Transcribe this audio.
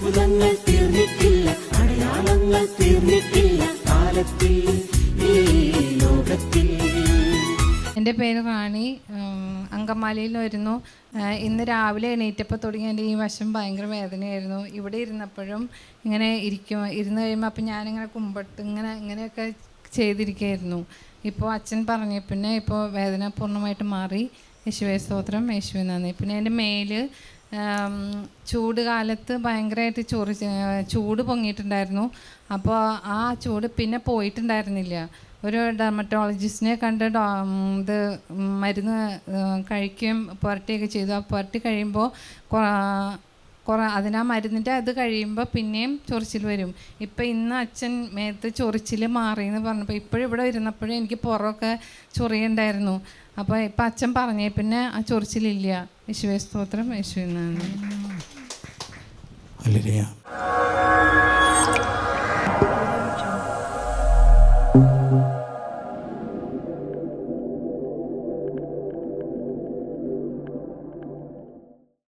അത്ഭുതങ്ങൾ തീർന്നിട്ടില്ല അടയാളങ്ങൾ തീർന്നിട്ടില്ല കാലത്തിൽ എന്റെ പേര് റാണി അങ്കമാലിയിൽ വരുന്നു. ഇന്ന് രാവിലെ എണീറ്റപ്പോൾ തുടങ്ങി എന്റെ ഈ വശം ഭയങ്കര വേദനയായിരുന്നു. ഇവിടെ ഇരുന്നപ്പോഴും ഇങ്ങനെ ഇരിക്കും ഇരുന്ന് കഴിയുമ്പോൾ അപ്പം ഞാനിങ്ങനെ കുമ്പട്ട് ഇങ്ങനെ ഇങ്ങനെയൊക്കെ ചെയ്തിരിക്കുകയായിരുന്നു ഇപ്പോൾ അച്ഛൻ പറഞ്ഞ പിന്നെ ഇപ്പോൾ വേദന പൂർണമായിട്ട് മാറി. യേശുവേ സ്തോത്രം യേശുവേ നന്ദി. പിന്നെ എന്റെ മേൽ ചൂട് കാലത്ത് ഭയങ്കരമായിട്ട് ചൊറി ചൂട് പൊങ്ങിയിട്ടുണ്ടായിരുന്നു. അപ്പോൾ ആ ചൂട് പിന്നെ പോയിട്ടുണ്ടായിരുന്നില്ല. ഒരു ഡെർമറ്റോളജിസ്റ്റിനെ കണ്ട് ഡോ ഇത് മരുന്ന് കഴിക്കുകയും പുരട്ടുകയൊക്കെ ചെയ്തു. ആ പുരട്ടി കഴിയുമ്പോൾ കുറേ അതിനാ മരുന്നിന്റെ അത് കഴിയുമ്പോൾ പിന്നെയും ചൊറിച്ചിൽ വരും. ഇപ്പം ഇന്ന് അച്ഛൻ മേത്ത് ചൊറിച്ചിൽ മാറി എന്ന് പറഞ്ഞപ്പോൾ ഇപ്പോഴും ഇവിടെ ഇരുന്നപ്പോഴും എനിക്ക് പുറമൊക്കെ ചൊറിയുണ്ടായിരുന്നു. അപ്പോൾ ഇപ്പം അച്ഛൻ പറഞ്ഞേ പിന്നെ ആ ചൊറിച്ചിലില്ല. യേശുവേ സ്തോത്രം യേശുവിനാണ്